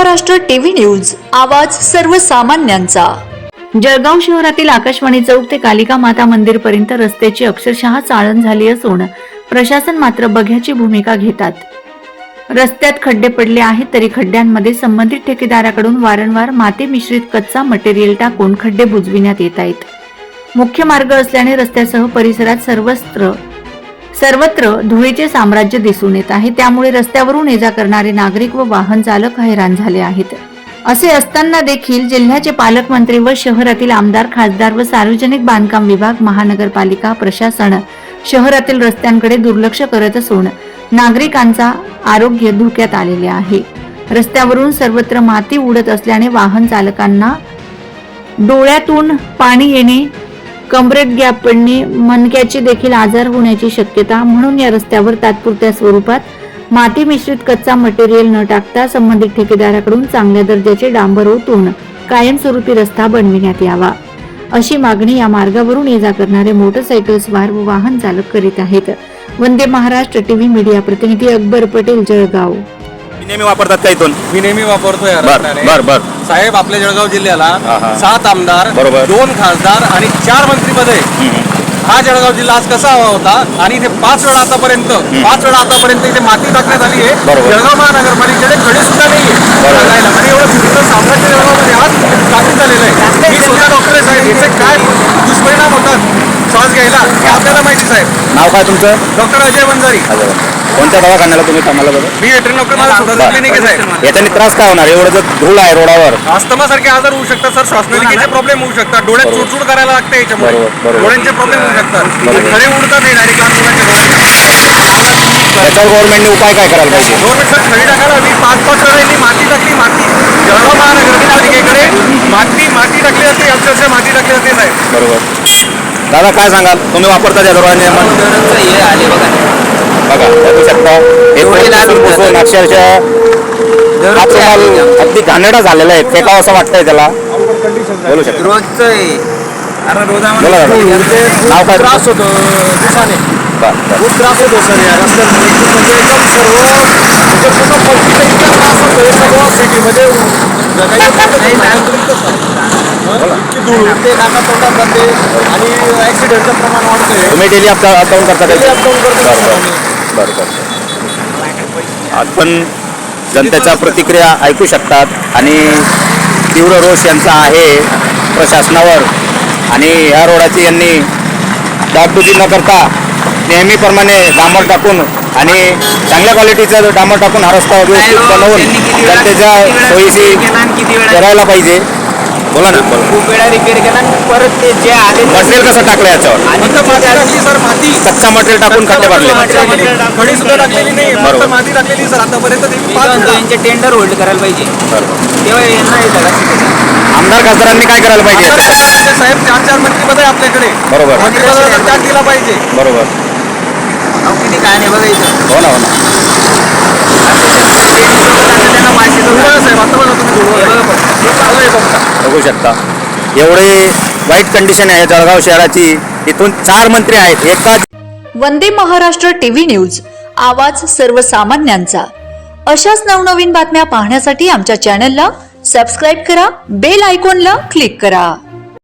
Maharashtra TV news आवाज सर्वसामान्यांचा. जळगाव शहरातील आकाशवाणी चौक ते कालिका माता मंदिर पर्यंत रस्त्याची अक्षरशः चाळण झाली असून प्रशासन मात्र बघ्याची भूमिका घेतात. रस्त्यात खड्डे पडले आहेत तरी खड्ड्यांमध्ये संबंधित ठेकेदाराकडून वारंवार माती मिश्रित कच्चा मटेरियल टाकून खड्डे बुजविण्यात येत आहेत. मुख्य मार्ग असल्याने रस्त्यासह परिसरात सर्वत्र सर्वत्र धुळीचे साम्राज्य दिसून येत आहे. त्यामुळे रस्त्यावरून ये जा करणारे नागरिक व वाहन चालक हैराण झाले आहेत. असे असताना देखील जिल्ह्याचे पालकमंत्री व शहरातील आमदार खासदार व सार्वजनिक बांधकाम विभाग महानगरपालिका प्रशासन शहरातील रस्त्यांकडे दुर्लक्ष करत असून नागरिकांचा आरोग्य धोक्यात आलेले आहे. रस्त्यावरून सर्वत्र माती उडत असल्याने वाहन चालकांना डोळ्यातून पाणी येणे कमरेट गॅप पडणे मणक्याचे देखील आजार होण्याची शक्यता म्हणून या रस्त्यावर तात्पुरत्या स्वरूपात माती मिश्रित कच्चा मटेरियल न टाकता संबंधित ठेकेदाराकडून चांगल्या दर्जाचे डांबर ओतून कायमस्वरूपी रस्ता बनविण्यात यावा. अशी मागणी या मार्गावरून ये जा करणारे मोटरसायकल स्वार व वाहन चालक करीत आहेत. वंदे महाराष्ट्र टीव्ही मीडिया प्रतिनिधी अकबर पटेल जळगाव. नेहमी वापरतात का इथून मी नेहमी वापरतो या बर. बर बर साहेब आपल्या जळगाव जिल्ह्याला हा, हा. सात आमदार बरोबर. दोन खासदार आणि चार मंत्रीपदे हा जळगाव जिल्हा आज कसा हवा होता आणि इथे पाच वेळा आतापर्यंत पाच वेळा आतापर्यंत इथे माती टाकण्यात आली आहे बरोबर. जळगाव महानगरपालिकेकडे खडे सुद्धा नाहीये बरोबर. आणि एवढं साम्राज्य जळगावमध्ये आज स्थापित झालेलं आहे मी स्वतः डॉक्टर आहे साहेब याचे काय दुष्परिणाम होतात श्वास घ्यायला हे आपल्याला माहिती साहेब नाव काय तुमचं? डॉक्टर अजय बंजारी अजय. कोणत्या दवाखान्याला तुम्ही कामाला बघा मी वेटरन डॉक्टर माझा स्वतःचा क्लिनिक आहे. साहेब याच्याने त्रास काय होणार? एवढं जर धूळ आहे रोडावर. अस्थमासारखे आजार होऊ शकतात सर. श्वासनलिकेचे प्रॉब्लेम होऊ शकतात. डोळ्यात बरोबर. चुडचुड करायला लागते याच्यामुळे. बरोबर, बरोबर. डोळ्यांचे प्रॉब्लेम होऊ शकतात. बरोबर. खडे उडतात हे डायरेक्ट लहान मुलांच्या त्याच्यावर गव्हर्नमेंटने उपाय काय करायला पाहिजे? गव्हर्नमेंट सर खडी टाकायला हवी. पाच पाच वेळांनी माती टाकली माती. जळगाव महानगरपालिकेकडे माती माती टाकली जाते अक्षरशः माती टाकली जाते साहेब. बरोबर. दादा काय सांगाल? तुम्ही वापरता त्या दरवाजे हे आले बघा बघा बघू शकता हे पुसून. पुसून अक्षरशः हा दररोजचं. अगदी घाणेरडा झालेला आहे. फेकावं असं वाटतंय त्याला. बोलू शकता. रोजचं आहे. अरे रोज बोला दादा. नाव काय त्रास होतो दिवसाने. बरं, बरं. खूप त्रास होतो सर या म्हणजे एकदम सर्व म्हणजे पूर्ण पब्लिकला इतका त्रास होतो. हे सर्व सिटीमध्ये जगायला नाही, नाही. धूळ जाते आणि प्रमाण तुम्ही डेली अपडाऊन करता बरं, बरं. आम्ही. बरं बरं आपण जनतेच्या प्रतिक्रिया ऐकू शकतात आणि तीव्र रोष यांचा आहे प्रशासनावर. आणि ह्या रोडाची यांनी डागडुजी न करता नेहमीप्रमाणे डांबर टाकून आणि चांगल्या क्वालिटीचं डांबर टाकून हा रस्ता व्यवस्थित बनवून जनतेच्या सोयीशी करायला पाहिजे. बोला ना. बोला खूप वेळा रिपेअर केला आणि परत ते जे आले ते- मटेरियल कसं टाकलं याच्यावर? आणि फक्त माती टाकली सर माती. कच्चा मटेरियल टाकून खड्डे भरले खडी सुद्धा टाकलेली नाही बरोबर. फक्त माती टाकलेली सर आतापर्यंत ती पाच म्हणतो. यांचे टेंडर होल्ड करायला पाहिजे. बरोबर. तेव्हा यांना हे जगा शिकायचं. आमदार खासदारांनी काय करायला पाहिजे आता? आपले साहेब चार चार मंत्रीपद आहे आपल्याकडे. बरोबर. मंत्रिपदाचा त्याग दिला पाहिजे. बरोबर. अहो, किती काय नाही बघायचं हो ना हो ना त्यांना माहिती धुळवळ तर साहेब आता बघा तुम्ही धुळवळ. हे बघा पण. हे चालू आहे करू शकता. एवढे वाईट कंडिशन आहे जळगाव शहराची. इथून चार मंत्री आहेत. एका वंदे महाराष्ट्र टीव्ही न्यूज. आवाज सर्वसामान्यांचा. अशाच नवनवीन बातम्या पाहण्यासाठी आमच्या चॅनलला सबस्क्राईब करा. बेल आयकॉनला क्लिक करा.